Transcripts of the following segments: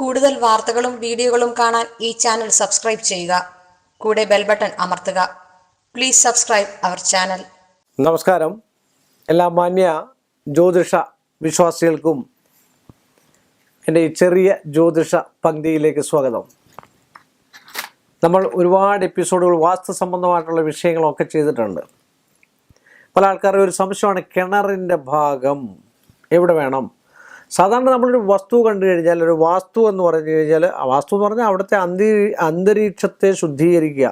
കൂടുതൽ വാർത്തകളും വീഡിയോകളും കാണാൻ ഈ ചാനൽ സബ്സ്ക്രൈബ് ചെയ്യുക. കൂടെ ബെൽ ബട്ടൺ അമർത്തുക. Please subscribe our channel. നമസ്കാരം. എല്ലാ മാന്യ ജ്യോതിഷ വിശ്വാസികൾക്കും എന്റെ ഈ ചെറിയ ജ്യോതിഷ പങ്ക്തിയിലേക്ക് സ്വാഗതം. നമ്മൾ ഒരുപാട് എപ്പിസോഡുകൾ വാസ്തു സംബന്ധമായിട്ടുള്ള വിഷയങ്ങളൊക്കെ ചെയ്തിട്ടുണ്ട്. പല ആൾക്കാരുടെ ഒരു സംശയമാണ് കിണറിന്റെ ഭാഗം എവിടെ വേണം? സാധാരണ നമ്മളൊരു വസ്തു കണ്ടു കഴിഞ്ഞാൽ ഒരു വാസ്തു എന്ന് പറഞ്ഞു കഴിഞ്ഞാൽ വാസ്തു എന്ന് പറഞ്ഞാൽ അവിടുത്തെ അന്തരീ അന്തരീക്ഷത്തെ ശുദ്ധീകരിക്കുക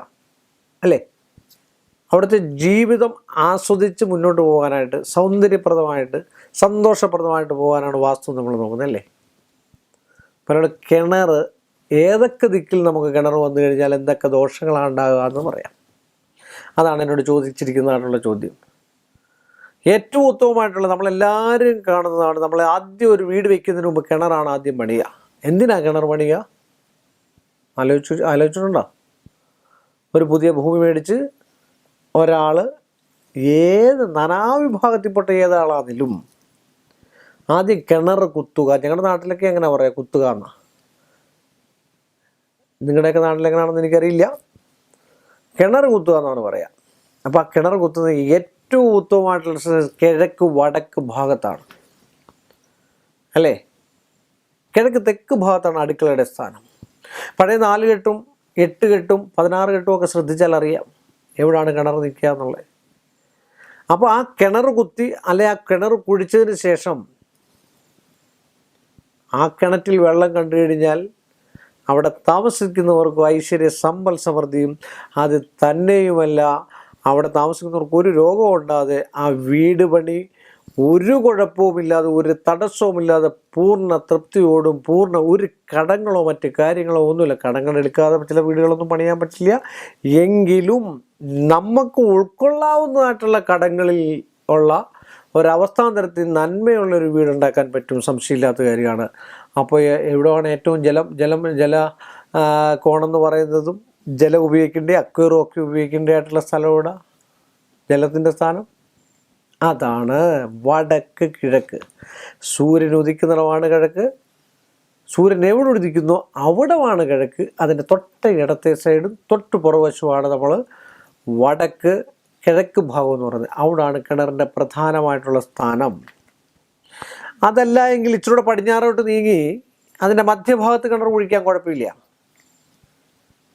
അല്ലേ? അവിടുത്തെ ജീവിതം ആസ്വദിച്ച് മുന്നോട്ട് പോകാനായിട്ട് സൗന്ദര്യപ്രദമായിട്ട് സന്തോഷപ്രദമായിട്ട് പോകാനാണ് വാസ്തു നമ്മൾ നോക്കുന്നത് അല്ലേ? പലരുടെ കിണർ ഏതൊക്കെ ദിക്കിൽ നമുക്ക് കിണർ വന്നു കഴിഞ്ഞാൽ എന്തൊക്കെ ദോഷങ്ങളാണ് ഉണ്ടാകുക എന്ന് പറയാം. അതാണ് എന്നോട് ചോദിച്ചിരിക്കുന്നതായിട്ടുള്ള ചോദ്യം. ഏറ്റവും ഉത്തമമായിട്ടുള്ള നമ്മളെല്ലാവരും കാണുന്നതാണ് നമ്മൾ ആദ്യം ഒരു വീട് വെക്കുന്നതിന് മുമ്പ് കിണറാണ് ആദ്യം പണിയുക. എന്തിനാ കിണർ പണിയുക? ആലോചിച്ചു ആലോചിച്ചിട്ടുണ്ടോ? ഒരു പുതിയ ഭൂമി മേടിച്ച് ഒരാൾ ഏത് നാനാവിഭാഗത്തിൽപ്പെട്ട ഏതാളാണെങ്കിലും ആദ്യം കിണർ കുത്തുക. ഞങ്ങളുടെ നാട്ടിലൊക്കെ എങ്ങനെ പറയാം? കുത്തുക എന്നാ. നിങ്ങളുടെയൊക്കെ നാട്ടിലെങ്ങനെയാണെന്ന് എനിക്കറിയില്ല. കിണർ കുത്തുക എന്നാണ് പറയുക അപ്പോൾ ആ കിണർ കുത്തുന്നത് ഏറ്റവും ഉത്തമമായിട്ടുള്ള സ്ഥലം കിഴക്ക് വടക്ക് ഭാഗത്താണ്. അല്ലേ? കിഴക്ക് തെക്ക് ഭാഗത്താണ് അടുക്കളയുടെ സ്ഥാനം. പഴയ നാല് കെട്ടും എട്ട് കെട്ടും പതിനാറ് കെട്ടും ഒക്കെ ശ്രദ്ധിച്ചാൽ അറിയാം എവിടാണ് കിണർ നിൽക്കുക എന്നുള്ളത്. അപ്പോൾ ആ കിണർ കുത്തി അല്ലെ ആ കിണർ കുഴിച്ചതിന് ശേഷം ആ കിണറ്റിൽ വെള്ളം കണ്ടു കഴിഞ്ഞാൽ അവിടെ താമസിക്കുന്നവർക്ക് ഐശ്വര്യ സമ്പൽ സമൃദ്ധിയും അത് തന്നെയുമല്ല അവിടെ താമസിക്കുന്നവർക്ക് ഒരു രോഗവും ഉണ്ടാതെ ആ വീട് പണി ഒരു കുഴപ്പവുമില്ലാതെ ഒരു തടസ്സവുമില്ലാതെ പൂർണ തൃപ്തിയോടും പൂർണ ഒരു കടങ്ങളോ മറ്റ് കാര്യങ്ങളോ ഒന്നുമില്ല. കടങ്ങൾ എടുക്കാതെ ചില വീടുകളൊന്നും പണിയാൻ പറ്റില്ല. എങ്കിലും നമുക്ക് ഉൾക്കൊള്ളാവുന്നതായിട്ടുള്ള കടങ്ങളിൽ ഉള്ള ഒരവസ്ഥാന്തരത്തിൽ നന്മയുള്ളൊരു വീടുണ്ടാക്കാൻ പറ്റും. സംശയമില്ലാത്ത കാര്യമാണ്. അപ്പോൾ എവിടെയാണ് ഏറ്റവും ജലം? ജലം ജല കോണെന്ന് പറയുന്നതും ജലം ഉപയോഗിക്കേണ്ട അക്വയറും ഒക്കെ ഉപയോഗിക്കേണ്ടതായിട്ടുള്ള സ്ഥലം ഇവിടെ ജലത്തിന്റെ സ്ഥാനം? അതാണ് വടക്ക് കിഴക്ക്. സൂര്യൻ ഉദിക്കുന്ന ഉദിക്കുന്നിടമാണ് കിഴക്ക്. സൂര്യൻ എവിടെ ഉദിക്കുന്നോ? അവിടമാണ് കിഴക്ക്. അതിന്റെ തൊട്ട ഇടത്തെ സൈഡും തൊട്ട് പുറവശുമാണ് നമ്മൾ വടക്ക് കിഴക്ക് ഭാഗം എന്ന് പറയുന്നത്. അവിടാണ് കിണറിന്റെ പ്രധാനമായിട്ടുള്ള സ്ഥാനം. അതല്ല എങ്കിൽ ഇച്ചിരൂടെ പടിഞ്ഞാറോട്ട് നീങ്ങി അതിന്റെ മധ്യഭാഗത്ത് കിണർ കുഴിക്കാൻ കുഴപ്പമില്ല.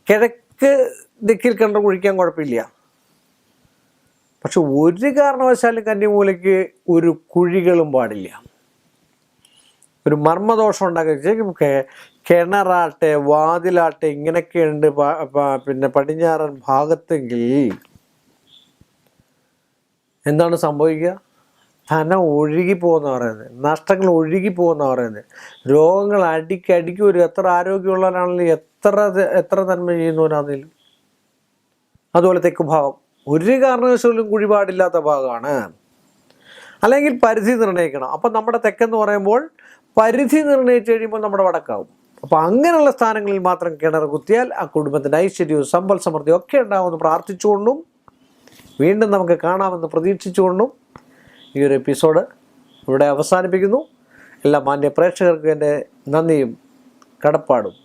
കിഴക്ക് ദിക്കിൽ കിണർ കുഴിക്കാൻ കുഴപ്പമില്ല. പക്ഷെ ഒരു കാരണവശാലും കന്നിമൂലയ്ക്ക് ഒരു കുഴികളും പാടില്ല. ഒരു മർമ്മദോഷം ഉണ്ടാക്കി കിണറാട്ടെ വാതിലാട്ടെ ഇങ്ങനെയൊക്കെയുണ്ട് പിന്നെ പടിഞ്ഞാറൻ ഭാഗത്തെങ്കിൽ എന്താണ് സംഭവിക്കുക? ധനം ഒഴുകി പോകുന്ന പറയുന്നത്. നഷ്ടങ്ങൾ ഒഴുകി പോകുന്ന പറയുന്നത്. രോഗങ്ങൾ അടിക്കടിക്ക് ഒരു എത്ര ആരോഗ്യമുള്ളവരാണെങ്കിലും എത്ര എത്ര നന്മ ചെയ്യുന്നവനാന്നേലും അതുപോലെ തെക്ക് ഭാഗം. ഒരു കാരണവശാലും കുഴിപാടില്ലാത്ത ഭാഗമാണ്. അല്ലെങ്കിൽ പരിധി നിർണയിക്കണം. അപ്പം നമ്മുടെ തെക്കെന്ന് പറയുമ്പോൾ പരിധി നിർണയിച്ച് കഴിയുമ്പോൾ നമ്മുടെ വടക്കാവും. അപ്പോൾ അങ്ങനെയുള്ള സ്ഥാനങ്ങളിൽ മാത്രം കിണർ കുത്തിയാൽ ആ കുടുംബത്തിന്റെ ഐശ്വര്യവും സമ്പൽ സമൃദ്ധിയും ഒക്കെ ഉണ്ടാവുമെന്ന് പ്രാർത്ഥിച്ചുകൊണ്ടും വീണ്ടും നമുക്ക് കാണാമെന്ന് പ്രതീക്ഷിച്ചുകൊണ്ടും ഈ ഒരു എപ്പിസോഡ് ഇവിടെ അവസാനിപ്പിക്കുന്നു. എല്ലാ മാന്യ പ്രേക്ഷകർക്കും എന്റെ നന്ദിയും കടപ്പാടും.